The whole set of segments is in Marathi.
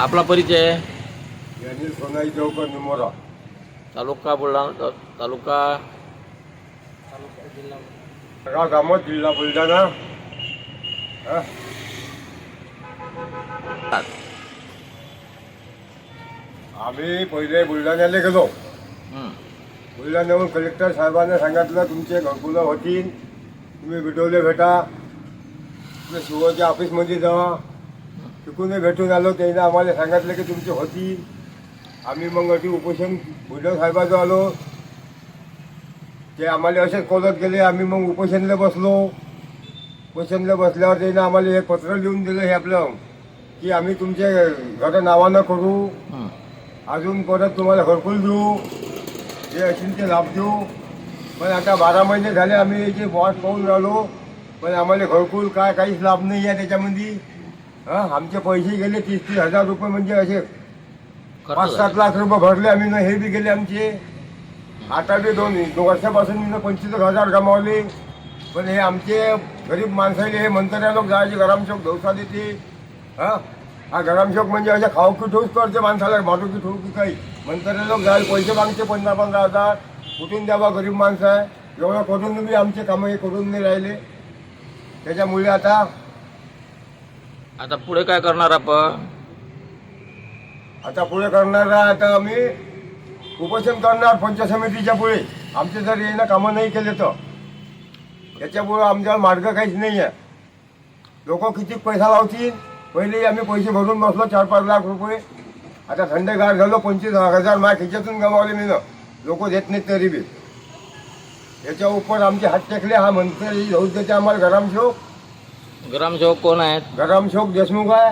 आपला परिचय? यांनी सोनाई चौक निमोरा तालुका बुलढाणा तालुका? सगळा कामत जिल्हा बुलढाणा? आम्ही पहिले बुलढाण्याला गेलो. बुलढाण्याहून कलेक्टर साहेबांना सांगितलं तुमचे घरकुलं होतील तुम्ही विडवले भेटा तुम्ही शिवच्या ऑफिसमध्ये जावा तिकून भेटून आलो त्याने आम्हाला सांगितलं की तुमचे होतील आम्ही मग अशी उपोषण बुलढाणा साहेबाजवळ आलो. ते आम्हाला असेच कोलत गेले आम्ही मग उपोषणला बसलो. उपोषणला बसल्यावर त्याने आम्हाला एक पत्र लिहून दिलं हे आपलं की आम्ही तुमचे घर नावानं करू. हं. अजून परत तुम्हाला घरकुल देऊ. जे असेल ते लाभ देऊ. पण आता बारा महिने झाले आम्ही याची वाट पाहून राहिलो. पण आम्हाला घरकुल काय काहीच लाभ नाही आहे त्याच्यामध्ये. हां आमचे पैसे गेले तीस तीस हजार रुपये म्हणजे असे पाच सात. लाख रुपये भरले आम्ही ना हे बी गेले आमचे. आता बी दोन वर्षापासून मी पंचवीस हजार गमावले. पण हे आमचे गरीब माणसाले हे मंत्र्या लोक जायचे गरमशोक दिवसा देते. हा हा गरमशोक म्हणजे अशा खाऊकी ठेवूच करते माणसाला माटुकी ठेवू की काही. मंत्र्या लोक जायला पैसे मागते पंधरा पंधरा हजार. कुठून द्यावा गरीब माणसं? आहे एवढं करून बी आमचे कामं हे करून नाही राहिले. त्याच्यामुळे आता आता पुढे काय करणार आपण? आता पुढे करणार आता आम्ही उपोषण करणार पंचायत समितीच्या पुढे. आमचे जर येणं कामं नाही केले तर. याच्यामुळं आमच्यावर मार्ग काहीच नाही आहे लोक किती पैसा लावतील? पहिले आम्ही पैसे भरून बसलो चार पाच लाख रुपये. आता थंडगार झालो पंचवीस हजार मार्क खिच्यातून गमावले मी ना. लोक देत नाहीत तरी बी. याच्या उपर आमचे हात टेकले हा मंत्री जाऊ देते आम्हाला गरमशोक ग्रामसेवक कोण आहेत? गरमशोक देशमुख आहे.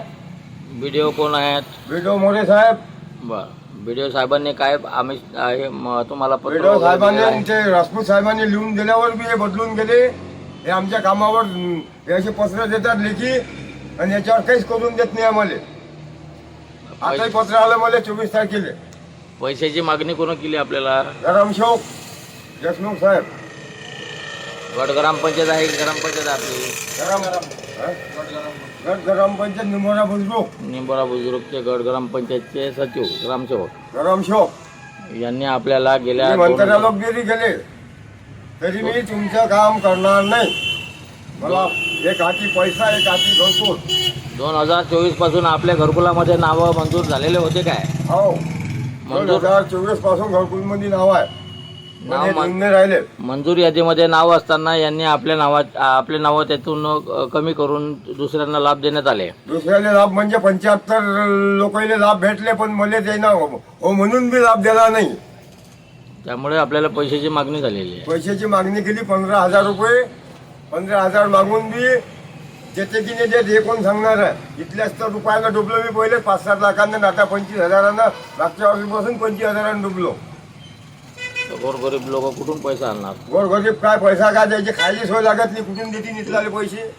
बी डी ओ कोण आहेत? विडो मोरे साहेब. बर. बी डी ओ साहेबांनी काय आम्ही आहे, म- तुम्हाला पत्र विडो वगैरे साहेबांनी आणि? ते राजपूत साहेबांनी लिहून दिल्यावर बी हे बदलून गेले. हे आमच्या कामावर हं, हे असे पत्र देतात लेखी आणि याच्यावर काहीच करून देत नाही आम्हाला. आताही पत्र आलं मला चोवीस तारखेला. पैशाची मागणी कोण केली आपल्याला? गरमशोक देशमुख साहेब. गट ग्रामपंचायत आहे की ग्रामपंचायत आहे आपली. गरम हं? गट ग्रामपंचायत निमोरा बुजरूक. निंबोरा बुजुर्गचे गट ग्रामपंचायतचे सचिव ग्रामसेवक गरमशोक यांनी आपल्याला गेल्या दोन- लोक गेली गेले. तरी मी तुमचं काम करणार नाही. मला एक हाती पैसा एक हाती घरकुल. दोन हजार चोवीसपासून आपल्या घरकुलामध्ये नावं मंजूर झालेले होते काय? हो. दोन मंजूर हजार चोवीसपासून घरकुलमध्ये नाव आहे. नाव हे मान- राहिले. मंजूर यादीमध्ये नाव असताना यांनी आपल्या नावा आपले नावं त्यातून अ, कमी करून दुसऱ्यांना लाभ देण्यात आले. दुसऱ्याले लाभ म्हणजे पंच्याहत्तर लोकांना लाभ भेटले पण मला त्यानं हो म्हणून बी लाभ दिला नाही. त्यामुळे आपल्याला पैशाची मागणी झालेली आहे. पैशाची मागणी केली पंधरा हजार रुपये. पंधरा हजार मागून बी त्याचे की नाही देत हे कोण सांगणार आहे इथल्याच तर रुपयानं डुबलो मी पहिले पाच सात लाखांना आता पंचवीस हजारानं मागच्या वर्षीपासून पंचवीस हजारानं डुबलो. तर गोरगरीब लोक कुठून पैसा आणणार? गोरगरीब काय पैसा काय द्यायचे? खायची सोय लागत नाही. कुठून देतील इथले पैसे?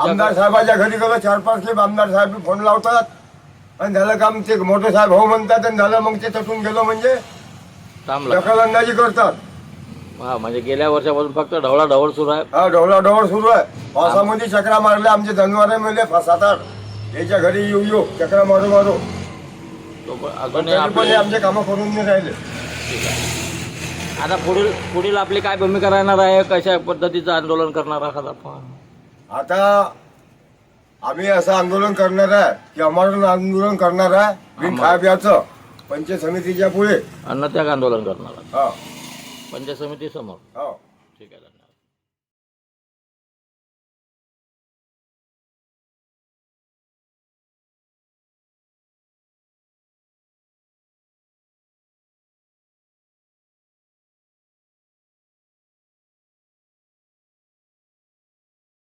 आमदार साहेबाच्या घरी गेलो चार पाच खेप आमदार साहेब फोन लावतात. आणि झालं काम ते मोठे साहेब हो म्हणतात आणि झालं मग ते तटून गेलो म्हणजे दखल अंदाजी करतात. हा म्हणजे गेल्या वर्षापासून फक्त ढवळा ढवळ सुरू आहे. हा ढवळा ढवळ सुरू आहे. पावसामध्ये चक्रा मारल्या आमचे जनावरे मिळले. पाच सात आठ. याच्या घरी येऊ येऊ. चक्रा मारू मारू. तो पण पण अजूनही तरी पण हे आपले आमचे कामं करून नाही राहिले. ठीक आहे. आता पुढील पुढील आपली काय भूमिका राहणार आहे? कशा पद्धतीचं आंदोलन करणार आहात आपण? आता आम्ही असं आंदोलन करणार आहे की आम्हाला आंदोलन करणार आहे बिन खाया प्याचं पंचायत समितीच्या पुढे. अन्नत्याग आंदोलन करणार आहात. हा. पंचायत समिती समोर हा. ठीक आहे